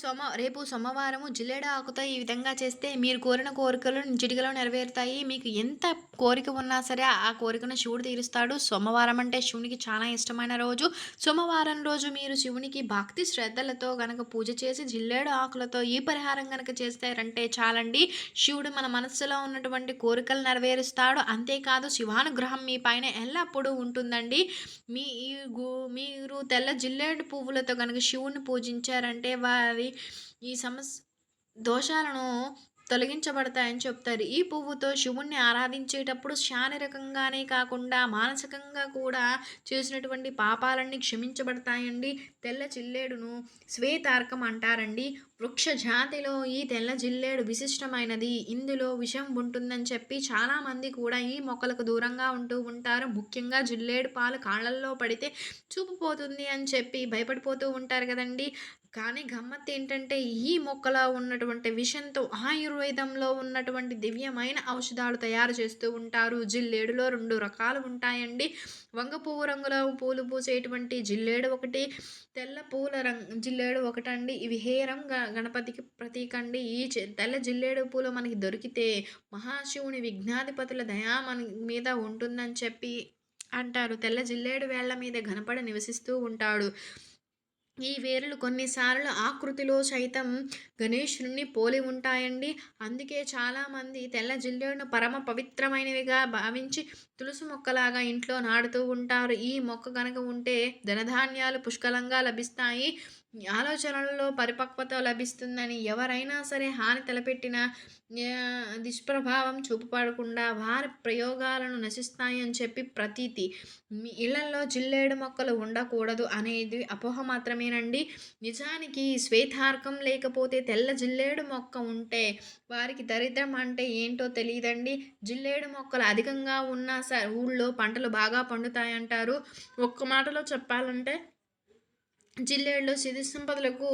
సోమ రేపు సోమవారము జిల్లేడు ఆకుతో ఈ విధంగా చేస్తే మీరు కోరిన కోరికలు చిటికలో నెరవేరుతాయి. మీకు ఎంత కోరిక ఉన్నా సరే ఆ కోరికను శివుడు తీరుస్తాడు. సోమవారం అంటే శివునికి చాలా ఇష్టమైన రోజు. సోమవారం రోజు మీరు శివునికి భక్తి శ్రద్ధలతో గనక పూజ చేసి జిల్లేడు ఆకులతో ఈ పరిహారం గనక చేస్తారంటే చాలండి. శివుడు మన మనస్సులో ఉన్నటువంటి కోరికలు నెరవేరుస్తాడు. అంతేకాదు శివానుగ్రహం మీ పైన ఎల్లప్పుడూ ఉంటుందండి. మీ మీరు తెల్ల జిల్లేడు పువ్వులతో కనుక శివుని పూజించారంటే వారి ఈ సమస్ దోషాలను తొలగించబడతాయని చెప్తారు. ఈ పువ్వుతో శివుణ్ణి ఆరాధించేటప్పుడు శారీరకంగానే కాకుండా మానసికంగా కూడా చేసినటువంటి పాపాలన్నీ క్షమించబడతాయండి. తెల్ల చిల్లేడును శ్వేతార్కం అంటారండి. వృక్ష జాతిలో ఈ తెల్ల జిల్లేడు విశిష్టమైనది. ఇందులో విషం ఉంటుందని చెప్పి చాలామంది కూడా ఈ మొక్కలకు దూరంగా ఉంటూ ఉంటారు. ముఖ్యంగా జిల్లేడు పాలు కాళ్ళల్లో పడితే చూపు పోతుంది అని చెప్పి భయపడిపోతూ ఉంటారు కదండి. కానీ గమ్మత్తు ఏంటంటే ఈ మొక్కలో ఉన్నటువంటి విషంతో ఆయుర్వేదంలో ఉన్నటువంటి దివ్యమైన ఔషధాలు తయారు చేస్తూ ఉంటారు. జిల్లేడులో రెండు రకాలు ఉంటాయండి. వంగ పువ్వు రంగులో పూలు పూసేటువంటి జిల్లేడు ఒకటి తెల్ల పూల రంగు జిల్లేడు ఒకటండి. ఇవి హేరంగా గణపతికి ప్రతీక అండి ఈ తెల్ల జిల్లేడు పూలు మనకి దొరికితే మహాశివుని విఘ్నాధిపతుల దయా మన మీద ఉంటుందని చెప్పి అంటారు. తెల్ల జిల్లేడు వేళ్ళ మీద గణపడ నివసిస్తూ ఉంటాడు. ఈ వేరులు కొన్నిసార్లు ఆకృతిలో సైతం గణేశుని పోలి ఉంటాయండి. అందుకే చాలామంది తెల్ల జిల్లేడును పరమ పవిత్రమైనవిగా భావించి తులసి మొక్కలాగా ఇంట్లో నాటుతూ ఉంటారు. ఈ మొక్క కనుక ఉంటే ధనధాన్యాలు పుష్కలంగా లభిస్తాయి. ఆలోచనలలో పరిపక్వత లభిస్తుందని ఎవరైనా సరే హాని తలపెట్టిన దుష్ప్రభావం చూపపడకుండా వారి ప్రయోగాలను నశిస్తాయని చెప్పి ప్రతీతి. మీ ఇళ్ళలో జిల్లేడు మొక్కలు ఉండకూడదు అనేది అపోహ మాత్రమేనండి. నిజానికి శ్వేతార్కం లేకపోతే తెల్ల జిల్లేడు మొక్క ఉంటే వారికి దరిద్రం అంటే ఏంటో తెలియదండి. జిల్లేడు మొక్కలు అధికంగా ఉన్న స ఊళ్ళో పంటలు బాగా పండుతాయంటారు. ఒక్క మాటలో చెప్పాలంటే జిల్లేడులో సిరి సంపదలకు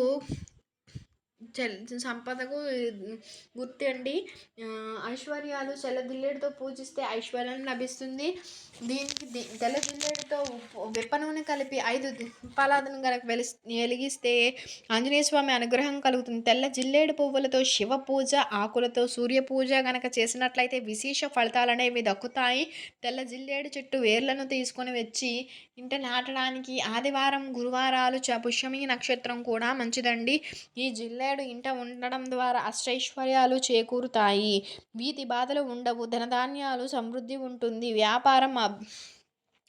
సంపదకు గుర్తండి. ఐశ్వర్యాలు తెల్లదిల్లేడుతో పూజిస్తే ఐశ్వర్యం లభిస్తుంది. దీనికి ది- తెల్ల విప్ప నూనె కలిపి ఐదు దీపాలను కనుక వెలి వెలిగిస్తే ఆంజనేయ స్వామి అనుగ్రహం కలుగుతుంది. తెల్ల జిల్లేడు పువ్వులతో శివ పూజ ఆకులతో సూర్య పూజ గనక చేసినట్లయితే విశేష ఫలితాలు అనేవి దక్కుతాయి. తెల్ల జిల్లేడు చెట్టు వేర్లను తీసుకొని వచ్చి ఇంట నాటడానికి ఆదివారం గురువారాలు చ పుష్యమి నక్షత్రం కూడా మంచిదండి. ఈ జిల్లేడు ఇంట ఉండడం ద్వారా అష్టైశ్వర్యాలు చేకూరుతాయి. వీటి బాధలు ఉండవు. ధనధాన్యాలు సమృద్ధి ఉంటుంది. వ్యాపారం అబ్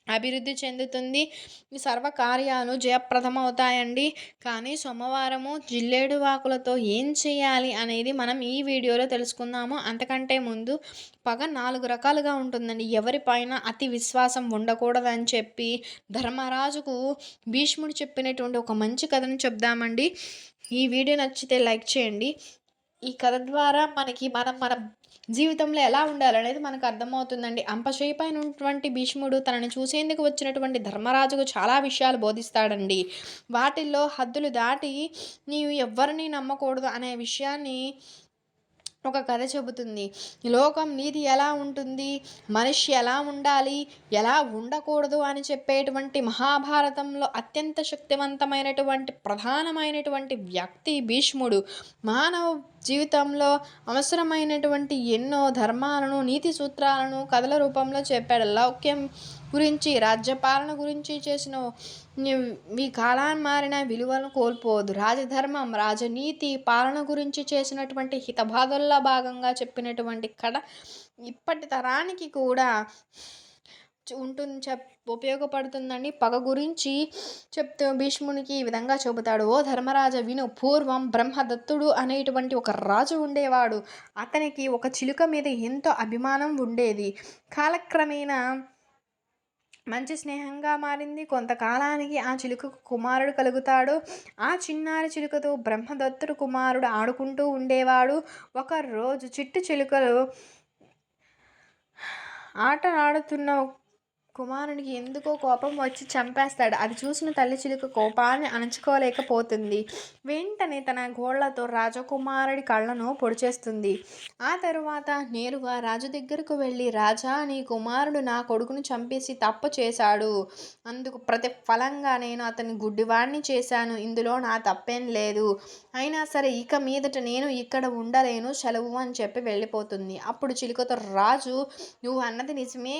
అభివృద్ధి చెందుతుంది. సర్వకార్యాలు సర్వ కార్యాలు జయప్రదమవుతాయండి. కానీ సోమవారము జిల్లేడు వాకులతో ఏం చేయాలి అనేది మనం ఈ వీడియోలో తెలుసుకుందాము. అంతకంటే ముందు పగ నాలుగు రకాలుగా ఉంటుందండి. ఎవరిపైన అతి విశ్వాసం ఉండకూడదని చెప్పి ధర్మరాజుకు భీష్ముడు చెప్పినటువంటి ఒక మంచి కథను చెప్దామండి. ఈ వీడియో నచ్చితే లైక్ చేయండి. ఈ కథ ద్వారా మనకి మనం మన జీవితంలో ఎలా ఉండాలనేది మనకు అర్థమవుతుందండి. అంపశయ్య పైన ఉన్నటువంటి భీష్ముడు తనని చూసేందుకు వచ్చినటువంటి ధర్మరాజుకు చాలా విషయాలు బోధిస్తాడండి. వాటిల్లో హద్దులు దాటి నీవు ఎవ్వరిని నమ్మకూడదు అనే విషయాన్ని ఒక కథ చెబుతుంది. లోకం నీతి ఎలా ఉంటుంది? మనిషి ఎలా ఉండాలి? ఎలా ఉండకూడదు? అని చెప్పేటువంటి మహాభారతంలో అత్యంత శక్తివంతమైనటువంటి ప్రధానమైనటువంటి వ్యక్తి భీష్ముడు మానవ జీవితంలో అవసరమైనటువంటి ఎన్నో ధర్మాలను నీతి సూత్రాలను కథల రూపంలో చెప్పాడు. లౌక్యం గురించి రాజ్యపాలన గురించి చేసిన ఈ కాలాన్ని మారిన విలువలను కోల్పోదు రాజధర్మం రాజనీతి పాలన గురించి చేసినటువంటి హితబాధల్లో భాగంగా చెప్పినటువంటి కథ ఇప్పటి తరానికి కూడా ఉంటుంది చెప్ ఉపయోగపడుతుందని పగ గురించి చెప్తూ భీష్మునికి ఈ విధంగా చెబుతాడు. ఓ ధర్మరాజ విను. పూర్వం బ్రహ్మదత్తుడు అనేటువంటి ఒక రాజు ఉండేవాడు. అతనికి ఒక చిలుక మీద ఎంతో అభిమానం ఉండేది. కాలక్రమేణా మంచి స్నేహంగా మారింది. కొంతకాలానికి ఆ చిలుకకు కుమారుడు కలుగుతాడు. ఆ చిన్నారి చిలుకతో బ్రహ్మదత్తుడు కుమారుడు ఆడుకుంటూ ఉండేవాడు. ఒక రోజు చిట్టు చిలుకలు ఆట ఆడుతున్న కుమారునికి ఎందుకో కోపం వచ్చి చంపేస్తాడు. అది చూసిన తల్లి చిలుక కోపాన్ని అణచుకోలేకపోతుంది. వెంటనే తన గోళ్ళతో రాజకుమారుడి కళ్ళను పొడిచేస్తుంది. ఆ తరువాత నేరుగా రాజు దగ్గరకు వెళ్ళి రాజా నీ కుమారుడు నా కొడుకును చంపేసి తప్పు చేశాడు. అందుకు ప్రతిఫలంగా నేను అతని గుడ్డివాణ్ణి చేశాను. ఇందులో నా తప్పేం లేదు. అయినా సరే ఇక మీదట నేను ఇక్కడ ఉండలేను. సెలవు అని చెప్పి వెళ్ళిపోతుంది. అప్పుడు చిలుకతో రాజు నువ్వు అన్నది నిజమే.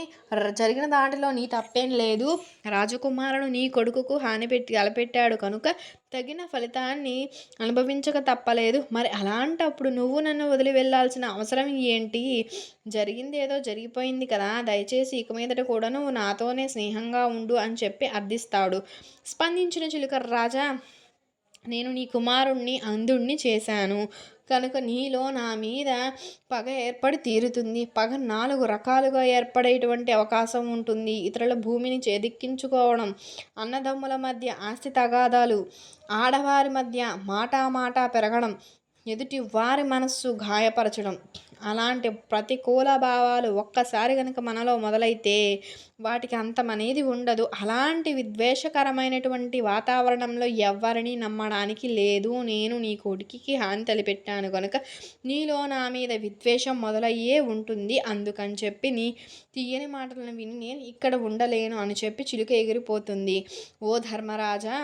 జరిగిన దాంట్లో నీ తప్పేం లేదు. రాజకుమారుడు నీ కొడుకుకు హాని పెట్టి అలపెట్టాడు కనుక తగిన ఫలితాన్ని అనుభవించక తప్పలేదు. మరి అలాంటప్పుడు నువ్వు నన్ను వదిలి వెళ్ళాల్సిన అవసరం ఏంటి? జరిగింది ఏదో జరిగిపోయింది కదా. దయచేసి ఇక మీదట కూడా నువ్వు నాతోనే స్నేహంగా ఉండు అని చెప్పి అర్థిస్తాడు. స్పందించిన చిలుక రాజా నేను నీ కుమారుణ్ణి అంధుణ్ణి చేశాను. కనుక నీలో నా మీద పగ ఏర్పడి తీరుతుంది. పగ నాలుగు రకాలుగా ఏర్పడేటువంటి అవకాశం ఉంటుంది. ఇతరుల భూమిని చేదిక్కించుకోవడం అన్నదమ్ముల మధ్య ఆస్తి తగాదాలు ఆడవారి మధ్య మాట మాట పెరగడం ఎదుటి వారి మనస్సు గాయపరచడం. అలాంటి ప్రతికూల భావాలు ఒక్కసారి కనుక మనలో మొదలైతే వాటికి అంతమనేది ఉండదు. అలాంటి విద్వేషకరమైనటువంటి వాతావరణంలో ఎవరిని నమ్మడానికి లేదు. నేను నీ కొడుకుకి హాని తలిపెట్టాను కనుక నీలో నా మీద విద్వేషం మొదలయ్యే ఉంటుంది. అందుకని చెప్పి నీ తీయని మాటలను విని నేను ఇక్కడ ఉండలేను అని చెప్పి చిలుక ఎగిరిపోతుంది. ఓ ధర్మరాజా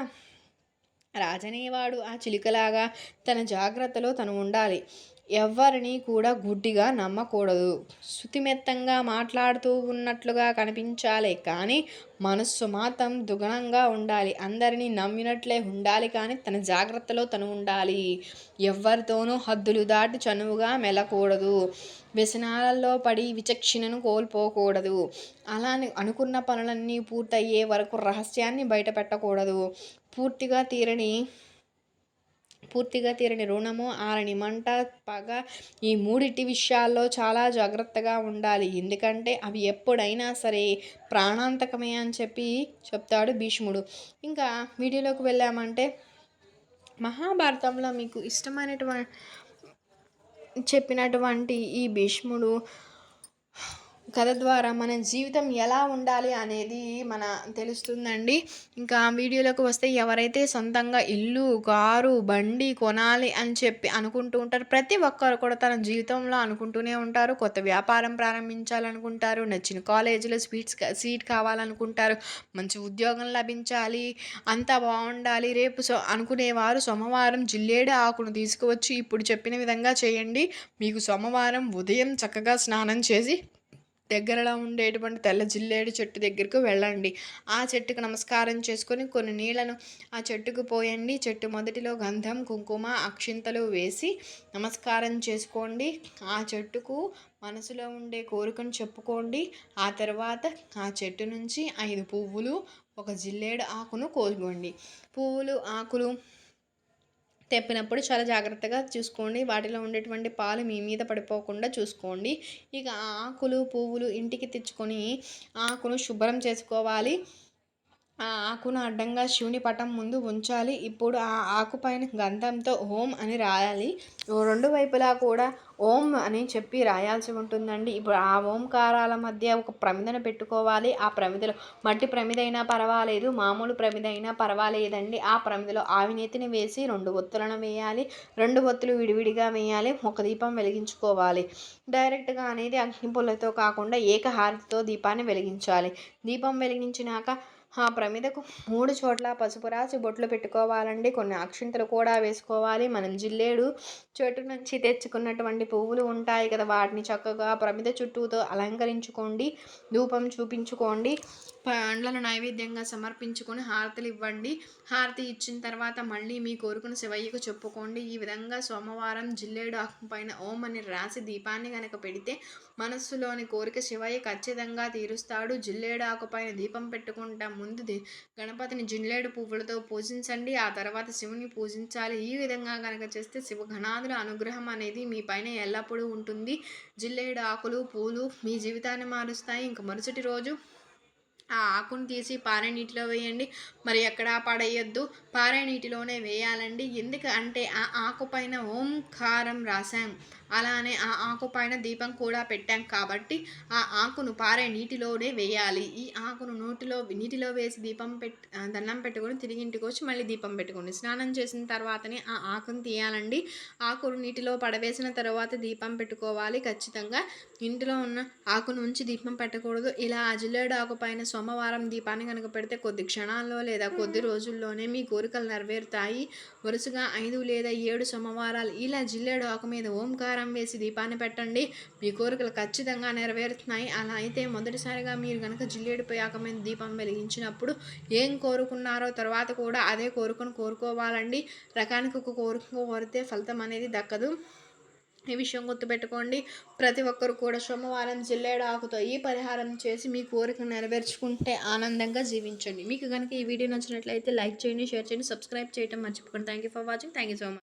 రాజనేవాడు ఆ చిలుకలాగా తన జాగ్రత్తలో తను ఉండాలి. ఎవరిని కూడా గుడ్డిగా నమ్మకూడదు. శృతిమెత్తంగా మాట్లాడుతూ ఉన్నట్లుగా కనిపించాలి కానీ మనస్సు మాత్రం దుగణంగా ఉండాలి. అందరినీ నమ్మినట్లే ఉండాలి కానీ తన జాగ్రత్తలో తను ఉండాలి. ఎవరితోనూ హద్దులు దాటి చనువుగా మెలకూడదు. వ్యసనాలలో పడి విచక్షణను కోల్పోకూడదు. అలానే అనుకున్న పనులన్నీ పూర్తయ్యే వరకు రహస్యాన్ని బయటపెట్టకూడదు. పూర్తిగా తీరని పూర్తిగా తీరని రుణము ఆరని మంట పగ ఈ మూడిటి విషయాల్లో చాలా జాగ్రత్తగా ఉండాలి. ఎందుకంటే అవి ఎప్పుడైనా సరే ప్రాణాంతకమే అని చెప్పి చెప్తాడు భీష్ముడు. ఇంకా వీడియోలోకి వెళ్ళామంటే మహాభారతంలో మీకు ఇష్టమైనటువంటి చెప్పినటువంటి ఈ భీష్ముడు కథ ద్వారా మన జీవితం ఎలా ఉండాలి అనేది మన తెలుస్తుందండి. ఇంకా వీడియోలోకి వస్తే ఎవరైతే సొంతంగా ఇల్లు కారు బండి కొనాలి అని చెప్పి అనుకుంటూ ఉంటారు ప్రతి ఒక్కరు కూడా తన జీవితంలో అనుకుంటూనే ఉంటారు. కొత్త వ్యాపారం ప్రారంభించాలనుకుంటారు. నచ్చిన కాలేజీలో స్వీట్స్ సీట్ కావాలనుకుంటారు. మంచి ఉద్యోగం లభించాలి. అంతా బాగుండాలి. రేపు సో అనుకునేవారు సోమవారం జిల్లేడు ఆకును తీసుకువచ్చి ఇప్పుడు చెప్పిన విధంగా చేయండి. మీకు సోమవారం ఉదయం చక్కగా స్నానం చేసి దగ్గరలో ఉండేటువంటి తెల్ల జిల్లేడు చెట్టు దగ్గరకు వెళ్ళండి. ఆ చెట్టుకు నమస్కారం చేసుకొని కొన్ని నీళ్ళను ఆ చెట్టుకు పోయండి. చెట్టు మొదటిలో గంధం కుంకుమ అక్షింతలు వేసి నమస్కారం చేసుకోండి. ఆ చెట్టుకు మనసులో ఉండే కోరికను చెప్పుకోండి. ఆ తర్వాత ఆ చెట్టు నుంచి ఐదు పువ్వులు ఒక జిల్లేడు ఆకును కోసుకోండి. పువ్వులు ఆకులు తెప్పినప్పుడు చాలా జాగ్రత్తగా చూసుకోండి. వాటిలో ఉండేటువంటి పాలు మీ మీద పడిపోకుండా చూసుకోండి. ఇక ఆ ఆకులు పువ్వులు ఇంటికి తెచ్చుకొని ఆకును శుభ్రం చేసుకోవాలి. ఆ ఆకును అడ్డంగా శివుని పటం ముందు ఉంచాలి. ఇప్పుడు ఆ ఆకు పైన గంధంతో ఓం అని రాయాలి. రెండు వైపులా కూడా ఓం అని చెప్పి రాయాల్సి ఉంటుందండి. ఇప్పుడు ఆ ఓంకారాల మధ్య ఒక ప్రమిదను పెట్టుకోవాలి. ఆ ప్రమిదలో మట్టి ప్రమిదైనా పర్వాలేదు మామూలు ప్రమిదైనా పర్వాలేదండి. ఆ ప్రమిదలో ఆవినేతిని వేసి రెండు ఒత్తులను వేయాలి. రెండు ఒత్తులు విడివిడిగా వేయాలి. ఒక దీపం వెలిగించుకోవాలి. డైరెక్ట్గా అనేది అగ్నిపుల్లతో కాకుండా ఏకహారతితో దీపాన్ని వెలిగించాలి. దీపం వెలిగించినాక ఆ ప్రమిదకు మూడు చోట్ల పసుపు రాసి బొట్లు పెట్టుకోవాలండి. కొన్ని అక్షింతలు కూడా వేసుకోవాలి. మనం జిల్లేడు చెట్టు నుంచి తెచ్చుకున్నటువంటి పువ్వులు ఉంటాయి కదా వాటిని చక్కగా ప్రమిద చుట్టూతో అలంకరించుకోండి. ధూపం చూపించుకోండి. పండ్లను నైవేద్యంగా సమర్పించుకొని హారతులు ఇవ్వండి. హారతి ఇచ్చిన తర్వాత మళ్ళీ మీ కోరుకుని శివయ్యకు చెప్పుకోండి. ఈ విధంగా సోమవారం జిల్లేడు ఆకు పైన ఓం అని రాసి దీపాన్ని కనుక పెడితే మనస్సులోని కోరిక శివయ్య ఖచ్చితంగా తీరుస్తాడు. జిల్లేడు ఆకు పైన దీపం పెట్టుకుంటాం. ముందు గణపతిని జిల్లేడు పువ్వులతో పూజించండి. ఆ తర్వాత శివుని పూజించాలి. ఈ విధంగా కనుక చేస్తే శివ గణాదుల అనుగ్రహం అనేది మీ పైన ఎల్లప్పుడూ ఉంటుంది. జిల్లేడు ఆకులు పూలు మీ జీవితాన్ని మారుస్తాయి. ఇంక మరుసటి రోజు ఆ ఆకును తీసి పారే నీటిలో వేయండి. మరి ఎక్కడా పడేయొద్దు? పారే నీటిలోనే వేయాలండి. ఎందుకు అంటే ఆ ఆకు పైన ఓంకారం రాశాం. అలానే ఆ ఆకు పైన దీపం కూడా పెట్టాం కాబట్టి ఆ ఆకును పారే నీటిలోనే వేయాలి. ఈ ఆకును నోటిలో నీటిలో వేసి దీపం పెట్ దండం పెట్టుకొని తిరిగి ఇంటికి వచ్చి మళ్ళీ దీపం పెట్టుకోండి. స్నానం చేసిన తర్వాతనే ఆ ఆకును తీయాలండి. ఆకును నీటిలో పడవేసిన తర్వాత దీపం పెట్టుకోవాలి ఖచ్చితంగా. ఇంటిలో ఉన్న ఆకు నుంచి దీపం పెట్టకూడదు. ఇలా అజిలేడు ఆకు పైన సోమవారం దీపాన్ని కనుక పెడితే కొద్ది క్షణాల్లో లేదా కొద్ది రోజుల్లోనే మీ కోరికలు నెరవేరుతాయి. వరుసగా ఐదు లేదా ఏడు సోమవారాలు ఇలా జిల్లేడు ఆకు మీద ఓంకారం వేసి దీపాన్ని పెట్టండి. మీ కోరికలు ఖచ్చితంగా నెరవేరుతున్నాయి. అలా అయితే మొదటిసారిగా మీరు కనుక జిల్లేడుపై ఆకు మీద దీపం వెలిగించినప్పుడు ఏం కోరుకున్నారో తర్వాత కూడా అదే కోరుకుని కోరుకోవాలండి. రకానికి ఒక కోరిక కోరితే ఫలితం అనేది దక్కదు. ఈ విషయం గుర్తుపెట్టుకోండి. ప్రతి ఒక్కరు కూడా సోమవారం జిల్లేడు ఆకుతో ఈ పరిహారం చేసి మీ కోరిక నెరవేర్చుకుంటే ఆనందంగా జీవించండి. మీకు కనుక ఈ వీడియో నచ్చినట్లయితే లైక్ చేయండి షేర్ చేయండి సబ్స్క్రైబ్ చేయడం మర్చిపోకండి. Thank you for watching thank you so much